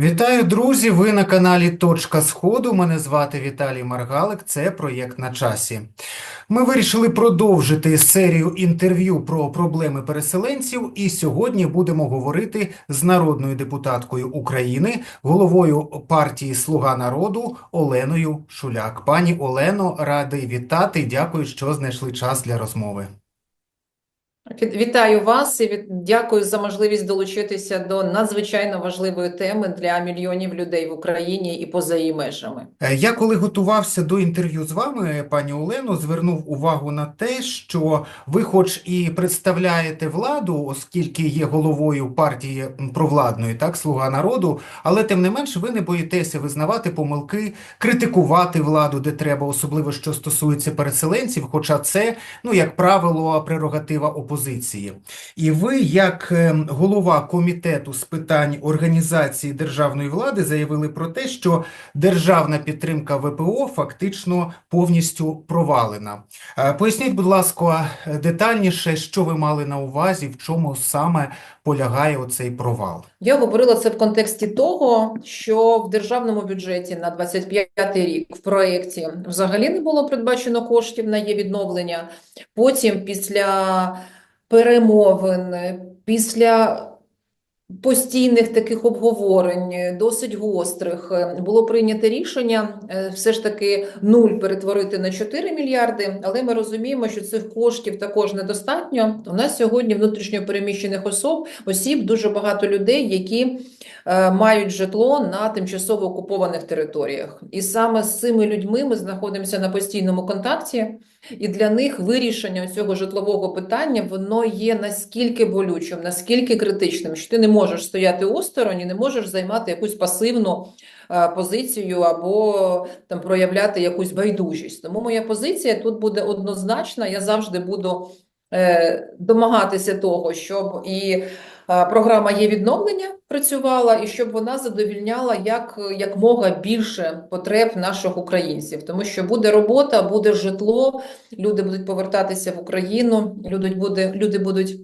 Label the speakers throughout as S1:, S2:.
S1: Вітаю, друзі! Ви на каналі Точка Сходу. Мене звати Віталій Маргалик. Це проєкт на часі. Ми вирішили продовжити серію інтерв'ю про проблеми переселенців, і сьогодні будемо говорити з народною депутаткою України, головою партії Слуга народу Оленою Шуляк. Пані Олено, радий вітати. Дякую, що знайшли час для розмови.
S2: Віт- Вітаю вас і від- дякую за можливість долучитися до надзвичайно важливої теми для мільйонів людей в Україні і поза її межами.
S1: Е, Я коли готувався до інтерв'ю з вами, пані Олено, звернув увагу на те, що ви хоч і представляєте владу, оскільки є головою партії провладної, так, Слуга народу, але тим не менш ви не боїтеся визнавати помилки, критикувати владу, де треба, особливо що стосується переселенців, хоча це, ну, як правило, прерогатива опозиції. І ви, як е, голова комітету з питань організації державної влади, заявили про те, що державна підтримка ВПО фактично повністю провалена. Е, Поясніть, будь ласка, детальніше, що ви мали на увазі, в чому саме полягає оцей провал.
S2: Я говорила це в контексті того, що в державному бюджеті на 25 рік в проєкті взагалі не було передбачено коштів на її відновлення. Потім, після перемовин, після постійних таких обговорень, досить гострих, було прийнято рішення е, все ж таки нуль перетворити на 4 мільярди, але ми розуміємо, що цих коштів також недостатньо. У нас сьогодні внутрішньо переміщених особ, осіб дуже багато людей, які мають житло на тимчасово окупованих територіях. І саме з цими людьми ми знаходимося на постійному контакті. І для них вирішення цього житлового питання воно є наскільки болючим, наскільки критичним, що ти не можеш стояти осторонь і не можеш займати якусь пасивну е, позицію або там проявляти якусь байдужість. Тому моя позиція тут буде однозначна. Я завжди буду е, домагатися того, щоб і е, програма є відновлення працювала, і щоб вона задовільняла як, як мога більше потреб наших українців, тому що буде робота, буде житло, люди будуть повертатися в Україну, люди буде, люди будуть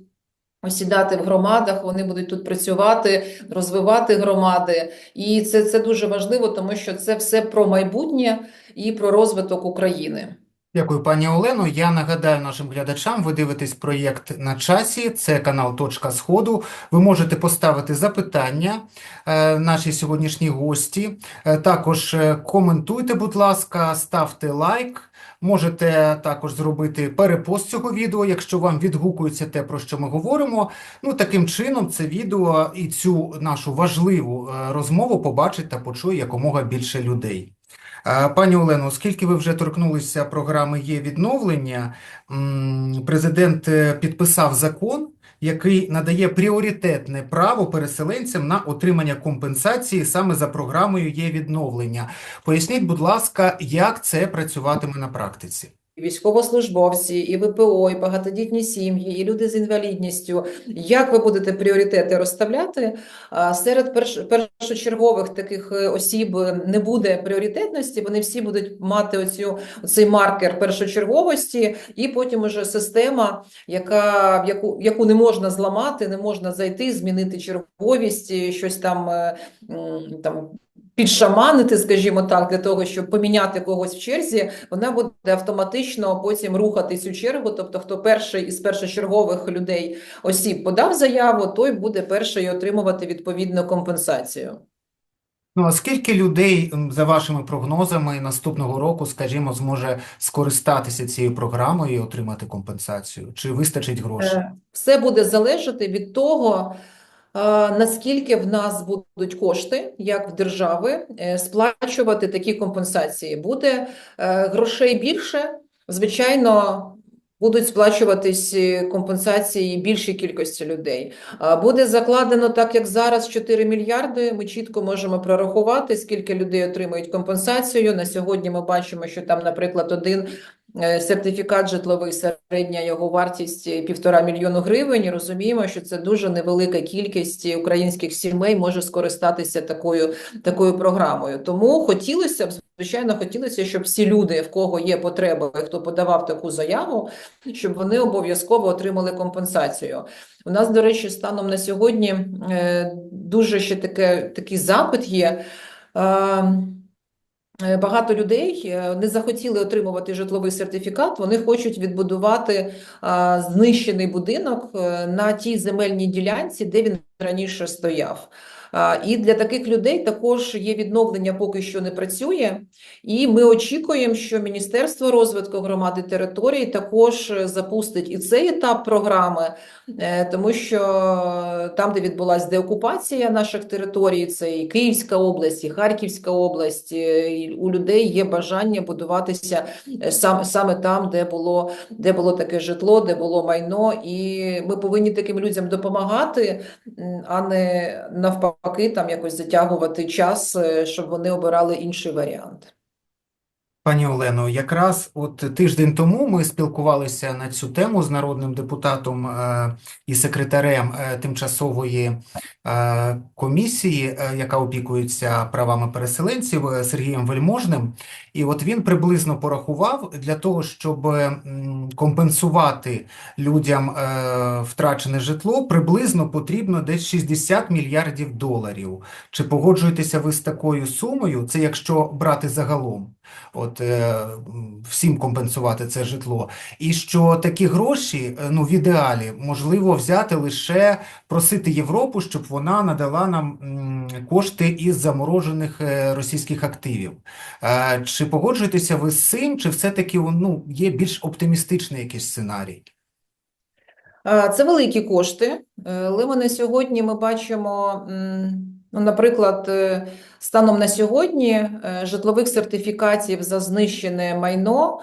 S2: осідати в громадах, вони будуть тут працювати, розвивати громади. І це, це дуже важливо, тому що це все про майбутнє і про розвиток України.
S1: Дякую, пані Олено. Я нагадаю нашим глядачам, ви дивитесь проєкт на часі. Це канал Точка Сходу. Ви можете поставити запитання е, нашій сьогоднішній гості. Е, також е, коментуйте, будь ласка, ставте лайк. Можете також зробити перепост цього відео, якщо вам відгукується те, про що ми говоримо. Ну, таким чином, це відео і цю нашу важливу розмову побачить та почує якомога більше людей. Пані Олено, оскільки ви вже торкнулися програми «Є відновлення», президент е, підписав закон, який надає пріоритетне право переселенцям на отримання компенсації саме за програмою «Є відновлення». Поясніть, будь ласка, як це працюватиме на практиці?
S2: І Військовослужбовці, і ВПО, і багатодітні сім'ї, і люди з інвалідністю. Як ви будете пріоритети розставляти? Серед перш, першочергових таких е, осіб не буде пріоритетності, вони всі будуть мати оцю, оцей маркер першочерговості, і потім уже система, яка, яку, яку не можна зламати, не можна зайти, змінити черговість, щось там, е, там підшаманити, скажімо так, для того, щоб поміняти когось в черзі, вона буде автоматично потім рухати цю чергу. Тобто, хто перший із першочергових людей осіб подав заяву, той буде перший отримувати відповідну компенсацію.
S1: Ну, а скільки людей, за вашими прогнозами, наступного року, скажімо, зможе скористатися цією програмою і отримати компенсацію? Чи вистачить грошей?
S2: Е, Все буде залежати від того, наскільки в нас будуть кошти, як в держави, е, сплачувати такі компенсації. Буде е, грошей більше, звичайно, будуть сплачуватись е, компенсації більшій кількості людей. Буде закладено так, як зараз 4 мільярди. Ми чітко можемо прорахувати, скільки людей отримують компенсацію. На сьогодні ми бачимо, що там, наприклад, один сертифікат житловий, середня його вартість е, півтора мільйону гривень. І розуміємо, що це дуже невелика кількість українських сімей може скористатися такою, такою програмою. Тому хотілося б, звичайно, хотілося, щоб всі люди, в кого є потреба, хто подавав таку заяву, щоб вони обов'язково отримали компенсацію. У нас, до речі, станом на сьогодні е, дуже ще таке, такий запит є. Е, Е, Багато людей е, не захотіли отримувати житловий сертифікат, вони хочуть відбудувати знищений будинок е, на тій земельній ділянці, де він раніше стояв. І для таких людей також є відновлення, поки що не працює. І ми очікуємо, що Міністерство розвитку громади територій також е, запустить і цей етап програми, е, тому що там, де відбулася деокупація наших територій, це і Київська область, і Харківська область, е, і у людей є бажання будуватися е, сам, саме там, де було, де було таке житло, де було майно, і ми повинні таким людям допомагати, а не навпаки там якось затягувати час, е, щоб вони обирали інший варіант.
S1: Пані Олено, якраз от тиждень тому ми спілкувалися на цю тему з народним депутатом е, і секретарем е, тимчасової е, комісії, яка опікується правами переселенців Сергієм Вельможним. І от він приблизно порахував для того, щоб компенсувати людям втрачене житло, приблизно потрібно десь 60 мільярдів доларів. Чи погоджуєтеся ви з такою сумою? Це якщо брати загалом? От е, всім компенсувати це житло, і що такі гроші, е, ну в ідеалі, можливо взяти лише просити Європу, щоб вона надала нам кошти із заморожених е, російських активів. Е, Чи погоджуєтеся ви з цим, чи все-таки ну, є більш оптимістичний якийсь сценарій?
S2: Е, Це великі кошти, але на сьогодні ми бачимо, ну, наприклад, е, станом на сьогодні е, житлових сертифікатів за знищене майно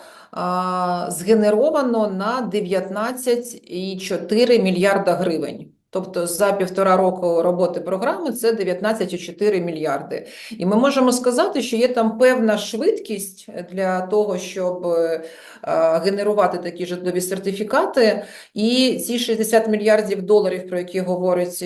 S2: згенеровано на 19,4 мільярда гривень. Тобто за півтора року роботи програми це 19,4 мільярди. І ми можемо сказати, що є там певна швидкість для того, щоб е, генерувати такі житлові сертифікати. І ці 60 мільярдів доларів, про які говорить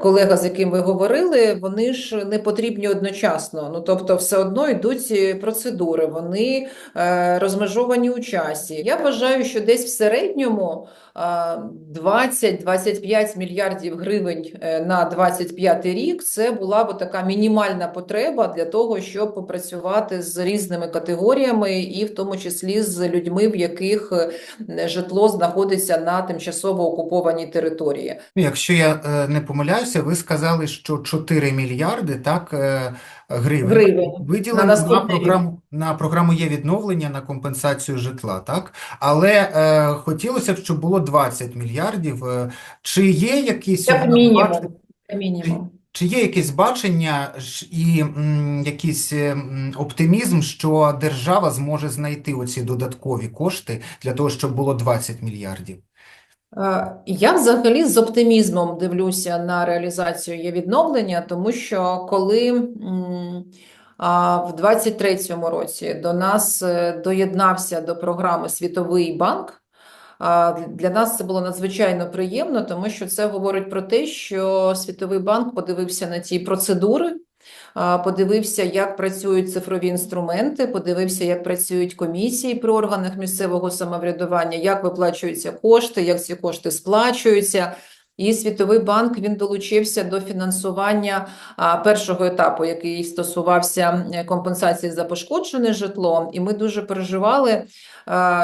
S2: колега, з яким ви говорили, вони ж не потрібні одночасно. Ну, тобто, все одно йдуть е, процедури, вони е, розмежовані у часі. Я вважаю, що десь в середньому 20-25 мільярдів гривень е, на 25 рік це була б така мінімальна потреба для того, щоб попрацювати з різними категоріями, і в тому числі з людьми, в яких е, житло знаходиться на тимчасово окупованій території.
S1: Ну, Якщо я е, не помиляюся, ви сказали, що 4 мільярди так, гривень
S2: Гривень
S1: виділено
S2: на
S1: на
S2: рік.
S1: програму, на програму є відновлення на компенсацію житла, так? Але е, хотілося б, щоб було 20 мільярдів. Е, Чи є якісь
S2: Як мінімум.
S1: бачення-
S2: мінімум.
S1: Чи є якесь бачення і м, якийсь е, м, оптимізм, що держава зможе знайти оці додаткові кошти для того, щоб було 20 мільярдів?
S2: Е, Я взагалі з оптимізмом дивлюся на реалізацію є відновлення, тому що коли в 23-му році до нас е, доєднався до програми Світовий банк, для нас це було надзвичайно приємно, тому що це говорить про те, що Світовий банк подивився на ті процедури, подивився, як працюють цифрові інструменти, подивився, як працюють комісії при органах місцевого самоврядування, як виплачуються кошти, як ці кошти сплачуються. І Світовий банк він долучився до фінансування першого етапу, який стосувався е, компенсації за пошкоджене житло. І ми дуже переживали,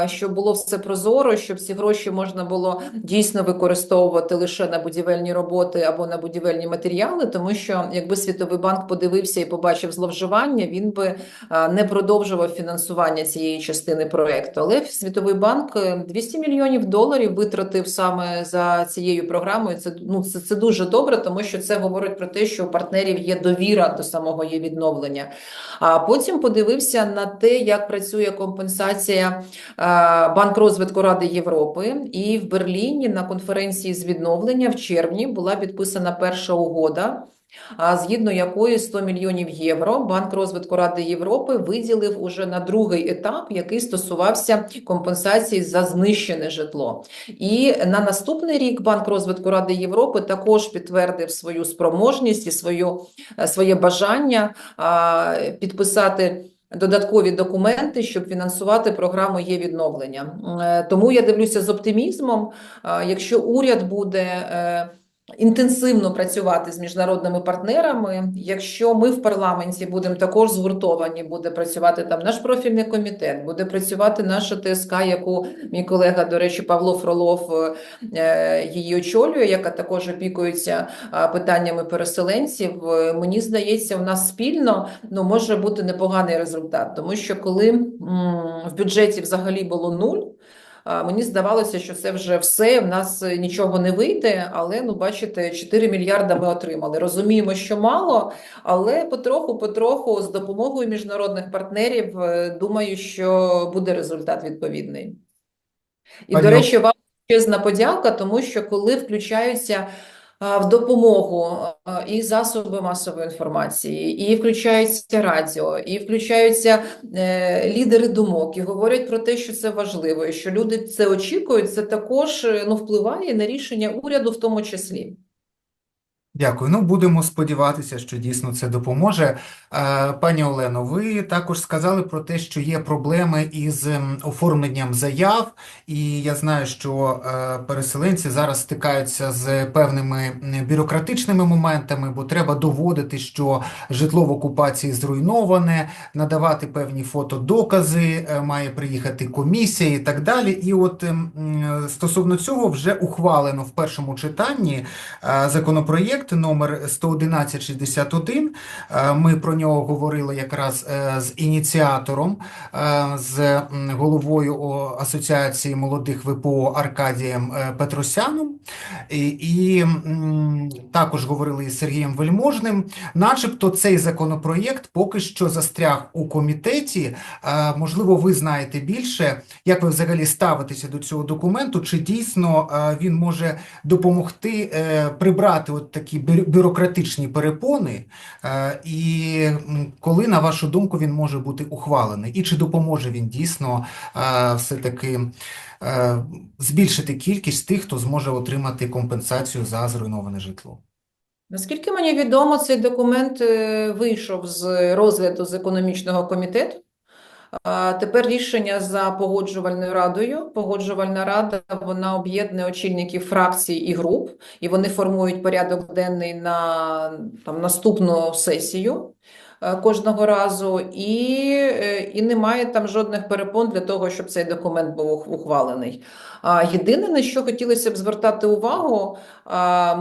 S2: щоб було все прозоро, щоб ці гроші можна було дійсно використовувати лише на будівельні роботи або на будівельні матеріали, тому що якби Світовий банк подивився і побачив зловживання, він би не продовжував фінансування цієї частини проекту. Але Світовий банк е, 200 мільйонів доларів витратив саме за цією програмою. Це ну це, це дуже добре, тому що це говорить про те, що у партнерів є довіра до самого її відновлення. А потім подивився на те, як працює компенсація Банк розвитку Ради Європи, і в Берліні на конференції з відновлення в червні була підписана перша угода. Згідно якої 100 мільйонів євро Банк розвитку Ради Європи виділив уже на другий етап, який стосувався компенсації за знищене житло. І на наступний рік Банк розвитку Ради Європи також підтвердив свою спроможність і свою, е, своє бажання підписати. Додаткові документи, щоб фінансувати програму є відновлення. Е, Тому я дивлюся з оптимізмом. Е, Якщо уряд буде інтенсивно працювати з міжнародними партнерами. Якщо ми в парламенті будемо також згуртовані, буде працювати там наш профільний комітет, буде працювати наша ТСК, яку мій колега, до речі, Павло Фролов е, її очолює, яка також опікується питаннями переселенців. Е, Мені здається, у нас спільно ну, може бути непоганий результат, тому що коли в бюджеті взагалі було нуль. Мені здавалося, що це вже все, в нас нічого не вийде, але ну бачите, 4 мільярда ми отримали. Розуміємо, що мало, але потроху-потроху з допомогою міжнародних партнерів е, думаю, що буде результат відповідний. І,
S1: Пані
S2: до речі, вам чесна подяка, тому що коли включаються в допомогу і засоби масової інформації, і включається радіо, і включаються е, лідери думок, і говорять про те, що це важливо, і що люди це очікують, це також е, ну, впливає на рішення уряду в тому числі.
S1: Дякую. Ну, будемо сподіватися, що дійсно це допоможе. Е, Пані Олено, ви також сказали про те, що є проблеми із ем, оформленням заяв, і я знаю, що е, переселенці зараз стикаються з певними бюрократичними моментами, бо треба доводити, що житло в окупації зруйноване, надавати певні фотодокази, е, має приїхати комісія і так далі. І от ем, стосовно цього вже ухвалено в першому читанні е, законопроєкт номер 11161. Е, Ми про нього говорили якраз е, з ініціатором, е, з головою Асоціації молодих ВПО Аркадієм Петросяном. І, і також говорили із Сергієм Вельможним. Начебто цей законопроєкт поки що застряг у комітеті. Можливо, ви знаєте більше, як ви взагалі ставитеся до цього документу, чи дійсно він може допомогти прибрати от такі бю- бюрократичні перепони, е, і коли, на вашу думку, він може бути ухвалений? І чи допоможе він дійсно е, все-таки е, збільшити кількість тих, хто зможе отримати компенсацію за зруйноване житло?
S2: Наскільки мені відомо, цей документ вийшов з розгляду з економічного комітету. Тепер рішення за погоджувальною радою. Погоджувальна рада вона об'єднує очільників фракцій і груп, і вони формують порядок денний на там наступну сесію е, кожного разу, і, е, і немає там жодних перепон для того, щоб цей документ був ухвалений. Єдине, на що хотілося б звертати увагу,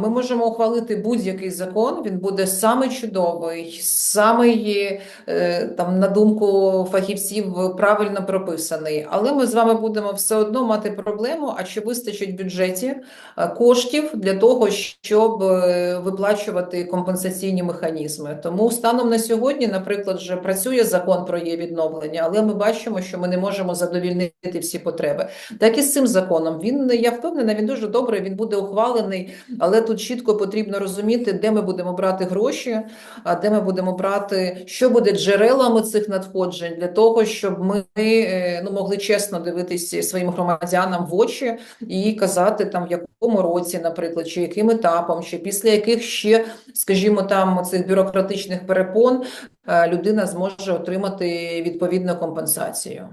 S2: ми можемо ухвалити будь-який закон. Він буде самий чудовий, самий е, там, на думку фахівців, правильно прописаний. Але ми з вами будемо все одно мати проблему, а чи вистачить в бюджеті е, коштів для того, щоб е, виплачувати компенсаційні механізми. Тому станом на сьогодні, наприклад, вже працює закон про її відновлення, але ми бачимо, що ми не можемо задовільнити всі потреби. Так і з цим законом. Він, я впевнена, він дуже добрий, він буде ухвалений, але тут чітко потрібно розуміти, де ми будемо брати гроші, а де ми будемо брати, що буде джерелами цих надходжень для того, щоб ми е, ну, могли чесно дивитися своїм громадянам в очі і казати там в якому році, наприклад, чи яким етапом, чи після яких ще, скажімо, там цих бюрократичних перепон е, людина зможе отримати відповідну компенсацію.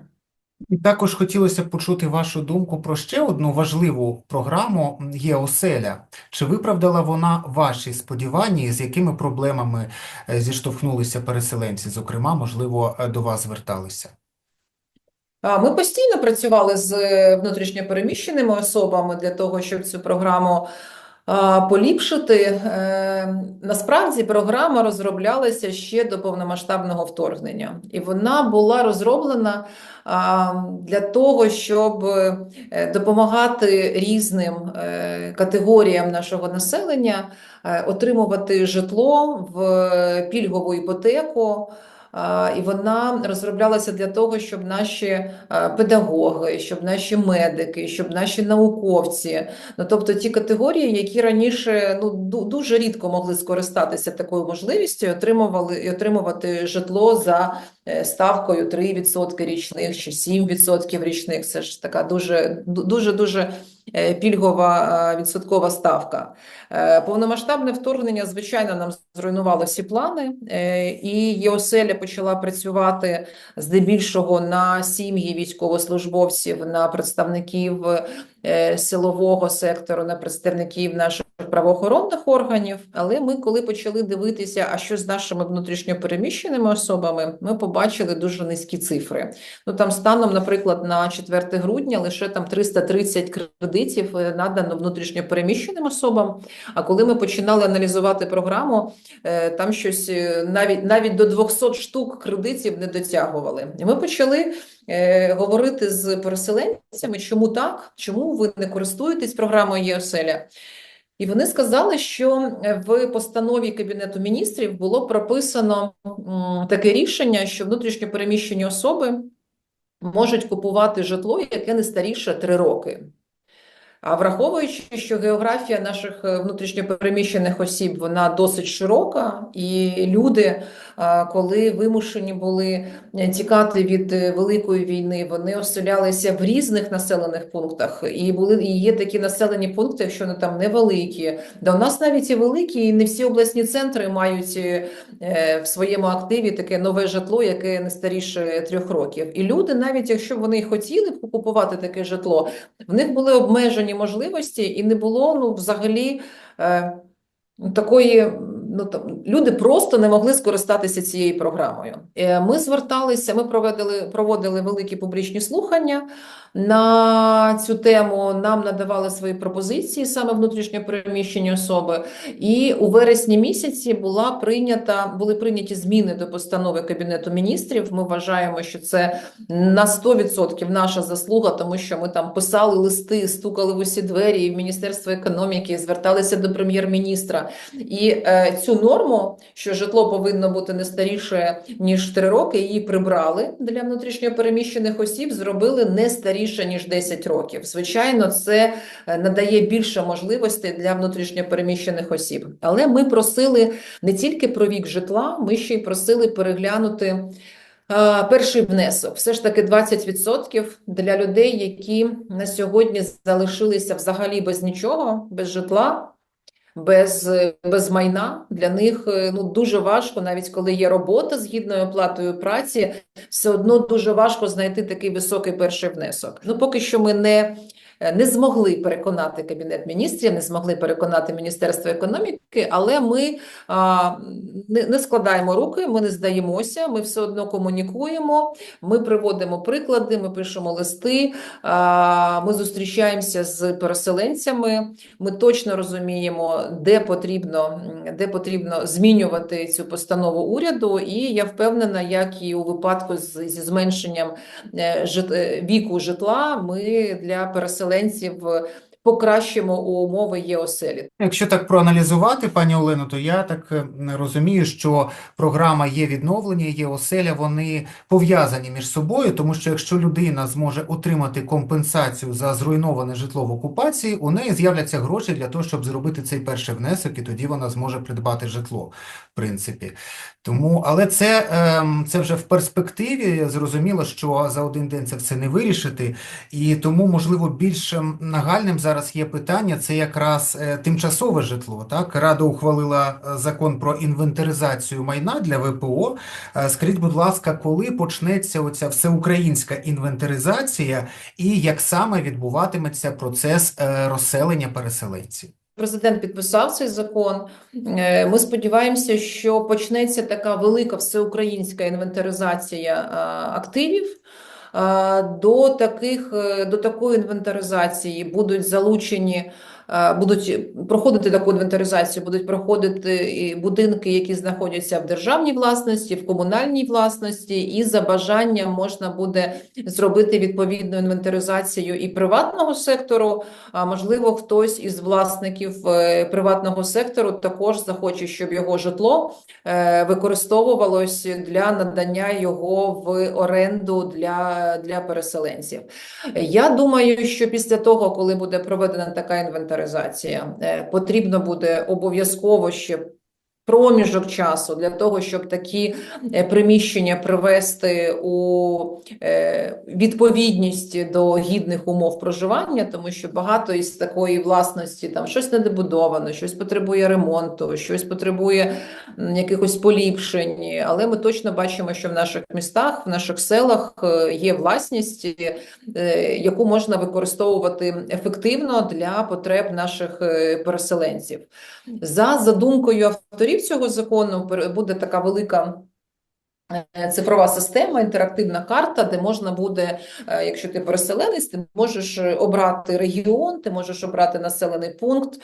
S1: І також хотілося почути вашу думку про ще одну важливу програму «Є оселя». Чи виправдала вона ваші сподівання, з якими проблемами е, зіштовхнулися переселенці? Зокрема, можливо, е, до вас зверталися?
S2: Ми постійно працювали з е, внутрішньопереміщеними особами для того, щоб цю програму поліпшити. Е, Насправді програма розроблялася ще до повномасштабного вторгнення, і вона була розроблена для того, щоб е, допомагати різним е, категоріям нашого населення отримувати житло в пільгову іпотеку. І вона розроблялася для того, щоб наші педагоги, щоб наші медики, щоб наші науковці, ну тобто ті категорії, які раніше ну дуже рідко могли скористатися такою можливістю, отримували і отримувати житло за е, ставкою 3% річних чи 7% річних. Це ж така дуже дуже дуже е, пільгова е, відсоткова ставка. Е, Повномасштабне вторгнення, звичайно, нам зруйнувало всі плани, е, і ЄОСЕЛЯ почала працювати здебільшого на сім'ї військовослужбовців, на представників е, силового сектору, на представників наших правоохоронних органів. Але ми, коли почали дивитися, а що з нашими внутрішньопереміщеними особами, ми побачили дуже низькі цифри. Ну там станом, наприклад, на 4 грудня лише там 330 кредитів е, надано внутрішньопереміщеним особам. А коли ми починали аналізувати програму, е, там щось е, навіть навіть до 200 штук кредитів не дотягували. І ми почали говорити з переселенцями, чому так, чому ви не користуєтесь програмою ЄОСЕЛЯ. І вони сказали, що е, в постанові Кабінету міністрів було прописано таке рішення, що внутрішньо переміщені особи можуть купувати житло, яке не старіше 3 роки. А враховуючи, що географія наших е, внутрішньопереміщених осіб вона досить широка, і люди, коли вимушені були е, тікати від е, великої війни, вони оселялися в різних населених пунктах, і були і є такі населені пункти, якщо вони там невеликі, да у нас навіть і великі, і не всі обласні центри мають е, в своєму активі таке нове житло, яке не старіше трьох років. І люди, навіть якщо вони хотіли купувати таке житло, в них були обмежені можливості, і не було ну, взагалі е, такої. Ну, там, люди просто не могли скористатися цією програмою. Е, Ми зверталися, ми проводили, проводили великі публічні слухання на цю тему. Нам надавали свої пропозиції саме внутрішньо переміщені особи. І у вересні місяці була прийнята, були прийняті зміни до постанови Кабінету міністрів. Ми вважаємо, що це на 100% наша заслуга, тому що ми там писали листи, стукали в усі двері і в Міністерство економіки, зверталися до прем'єр-міністра. І е, цю норму, що житло повинно бути не старіше ніж 3 роки, її прибрали для внутрішньо переміщених осіб, зробили не старіше ніж 10 років. Звичайно, це е, надає більше можливостей для внутрішньо переміщених осіб. Але ми просили не тільки про вік житла, ми ще й просили переглянути. е, Перший внесок все ж таки 20% для людей, які на сьогодні залишилися взагалі без нічого, без житла, без, без майна. Для них е, ну, дуже важко, навіть коли є робота з гідною оплатою праці, все одно дуже важко знайти такий високий перший внесок. Ну, поки що ми не, не змогли переконати Кабінет міністрів, не змогли переконати Міністерство економіки, але ми не, складаємо руки, ми не здаємося, ми все одно комунікуємо, ми приводимо приклади, ми пишемо листи, ми зустрічаємося з переселенцями, ми точно розуміємо, де потрібно, де потрібно змінювати цю постанову уряду, і я впевнена, як і у випадку зі зменшенням е, е, віку житла, ми для переселенців е, покращимо умови ЄОСЕЛі.
S1: Якщо так проаналізувати, пані Олено, то я так е, розумію, що програма є відновлення, є оселя, вони пов'язані між собою, тому що якщо людина зможе отримати компенсацію за зруйноване житло в окупації, у неї з'являться гроші для того, щоб зробити цей перший внесок, і тоді вона зможе придбати житло, в принципі. Тому, але це, ем, це вже в перспективі. Зрозуміло, що за один день це все не вирішити, і тому, можливо, більш ем, нагальним зараз є питання, це якраз е, тимчасове житло. Так, Рада ухвалила е, закон про інвентаризацію майна для ВПО. Е, Скажіть, будь ласка, коли почнеться оця всеукраїнська інвентаризація і як саме відбуватиметься процес розселення переселенців?
S2: Президент підписав цей закон. Ми сподіваємося, що почнеться така велика всеукраїнська інвентаризація активів. Е, До таких, е, до такої інвентаризації будуть залучені будуть проходити таку інвентаризацію, будуть проходити і будинки, які знаходяться в державній власності, в комунальній власності, і за бажанням можна буде зробити відповідну інвентаризацію і приватного сектору. А можливо, хтось із власників е, приватного сектору також захоче, щоб його житло е, використовувалось для надання його в оренду для, для переселенців. Я думаю, що після того, коли буде проведена така інвентаризація, е, потрібно буде обов'язково ще проміжок часу для того, щоб такі е, приміщення привести у е, відповідність до гідних умов проживання, тому що багато із такої власності там щось недобудовано, щось потребує ремонту, щось потребує якихось поліпшень. Але ми точно бачимо, що в наших містах, в наших селах е, є власність, яку можна використовувати ефективно для потреб наших переселенців. За задумкою авторів цього закону буде така велика е, цифрова система, інтерактивна карта, де можна буде, е, якщо ти переселенець, ти можеш обрати регіон, ти можеш обрати населений пункт.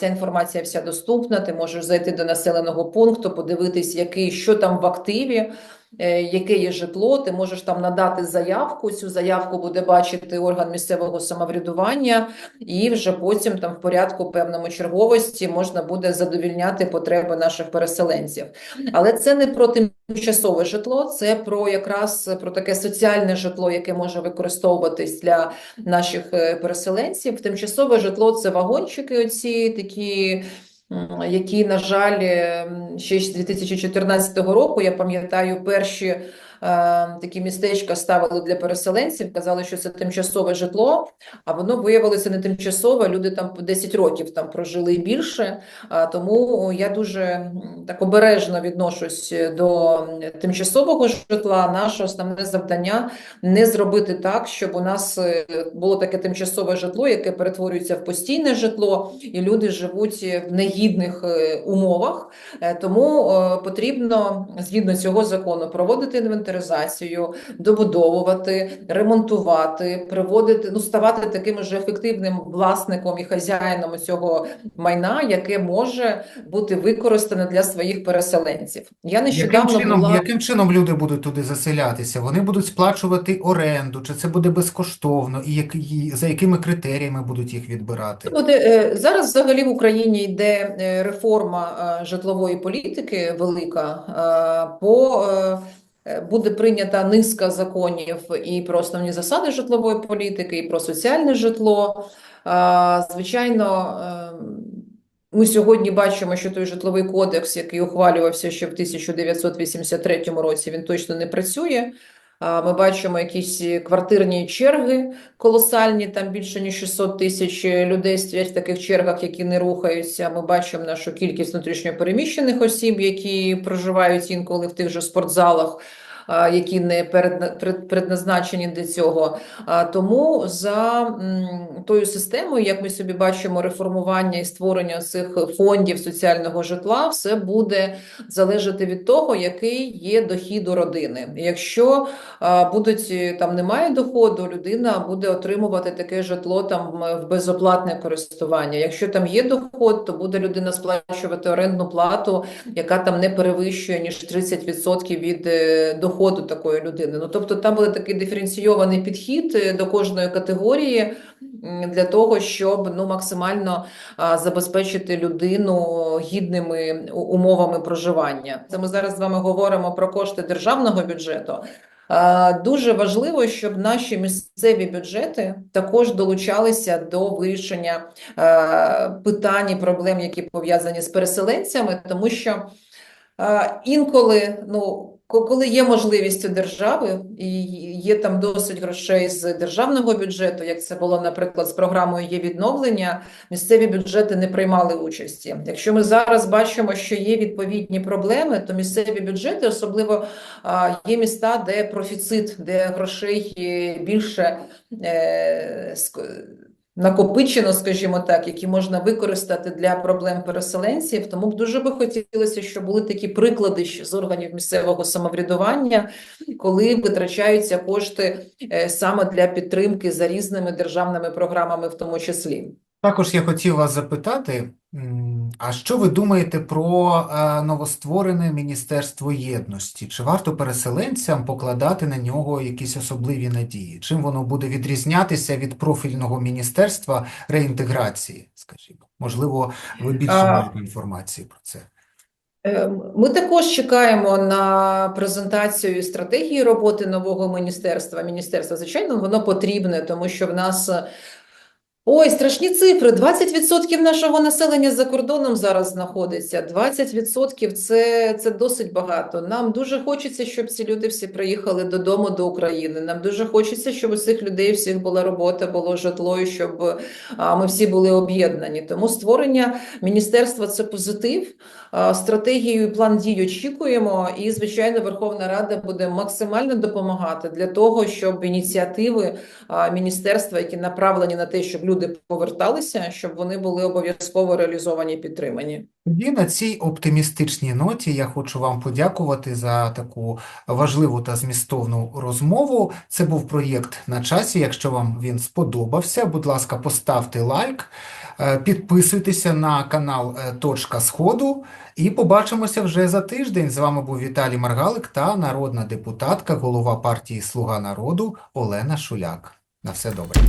S2: Ця інформація вся доступна. Ти можеш зайти до населеного пункту, подивитись, який що там в активі. Е, Яке є житло, ти можеш там надати заявку. Цю заявку буде бачити орган місцевого самоврядування, і вже потім там в порядку певному черговості можна буде задовільняти потреби наших переселенців. Але це не про тимчасове житло, це про якраз про таке соціальне житло, яке може використовуватись для наших е, переселенців. Тимчасове житло це вагончики, оці такі. Які, на жаль, ем, ще з 2014 року, я пам'ятаю, перші е, такі містечка ставили для переселенців, казали, що це тимчасове житло, а воно виявилося не тимчасове. Люди там по 10 років там прожили і більше. Тому я дуже так обережно відношусь до тимчасового житла. Наше основне завдання не зробити так, щоб у нас е, було таке тимчасове житло, яке перетворюється в постійне житло, і люди живуть в негідних е, умовах. Е, Тому е, потрібно згідно цього закону проводити інвентаризацію, добудовувати, ремонтувати, приводити, ну ставати таким же ефективним власником і хазяїном цього майна, яке може бути використане для своїх переселенців. Я
S1: Яким
S2: нещодавно
S1: чином,
S2: була
S1: яким чином люди будуть туди заселятися? Вони будуть сплачувати оренду, чи це буде безкоштовно, і, як, і за якими критеріями будуть їх відбирати?
S2: Буде е, зараз взагалі в Україні йде е, реформа е, житлової політики велика. По буде прийнята низка законів і про основні засади житлової політики, і про соціальне житло. Е, Звичайно, е, ми сьогодні бачимо, що той житловий кодекс, який ухвалювався ще в 1983 році, він точно не працює. Ми бачимо якісь квартирні черги колосальні, там більше ніж 600 тисяч людей стоять в таких чергах, які не рухаються. Ми бачимо нашу кількість внутрішньопереміщених осіб, які проживають інколи в тих же спортзалах, які не предназначені для цього. Тому за тою системою, як ми собі бачимо, реформування і створення цих фондів соціального житла, все буде залежати від того, який є дохід у родини. Якщо будуть е, там немає доходу, людина буде отримувати таке житло там в безоплатне користування. Якщо там є доход, то буде людина сплачувати орендну плату, яка там не перевищує ніж 30% від е, доходу такої людини. Ну тобто там буде такий диференційований підхід е, до кожної категорії для того, щоб ну максимально забезпечити людину гідними умовами проживання. Це ми зараз з вами говоримо про кошти державного бюджету. Дуже важливо, щоб наші місцеві бюджети також долучалися до вирішення питань і проблем, які пов'язані з переселенцями, тому що інколи, ну, коли є можливість у держави і є там досить грошей з державного бюджету, як це було, наприклад, з програмою є відновлення, місцеві бюджети не приймали участі. Якщо ми зараз бачимо, що є відповідні проблеми, то місцеві бюджети, особливо є міста, де профіцит, де грошей е, більше е, накопичено, скажімо так, які можна використати для проблем переселенців. Тому б дуже би хотілося, щоб були такі приклади з органів місцевого самоврядування, коли витрачаються кошти е, саме для підтримки за різними державними програмами, в тому числі.
S1: Також я хотів вас запитати, а що ви думаєте про е, новостворене Міністерство єдності? Чи варто переселенцям покладати на нього якісь особливі надії? Чим воно буде відрізнятися від профільного Міністерства реінтеграції, скажімо? Можливо, ви більше маєте інформації про це.
S2: Е, Ми також чекаємо на презентацію стратегії роботи нового міністерства. Міністерство, звичайно, воно потрібне, тому що в нас ой, страшні цифри. 20% нашого населення за кордоном зараз знаходиться. 20% це, це досить багато. Нам дуже хочеться, щоб ці люди всі приїхали додому до України. Нам дуже хочеться, щоб у цих людей всіх була робота, було житло, і щоб ми всі були об'єднані. Тому створення міністерства це позитив. Стратегію і план дій очікуємо, і звичайно, Верховна Рада буде максимально допомагати для того, щоб ініціативи міністерства, які направлені на те, щоб люди поверталися, щоб вони були обов'язково реалізовані і підтримані.
S1: Тоді на цій оптимістичній ноті я хочу вам подякувати за таку важливу та змістовну розмову. Це був проєкт на часі. Якщо вам він сподобався, будь ласка, поставте лайк, е, підписуйтеся на канал е, Точка Сходу і побачимося вже за тиждень. З вами був Віталій Маргалик та народна депутатка, голова партії Слуга народу Олена Шуляк. На все добре.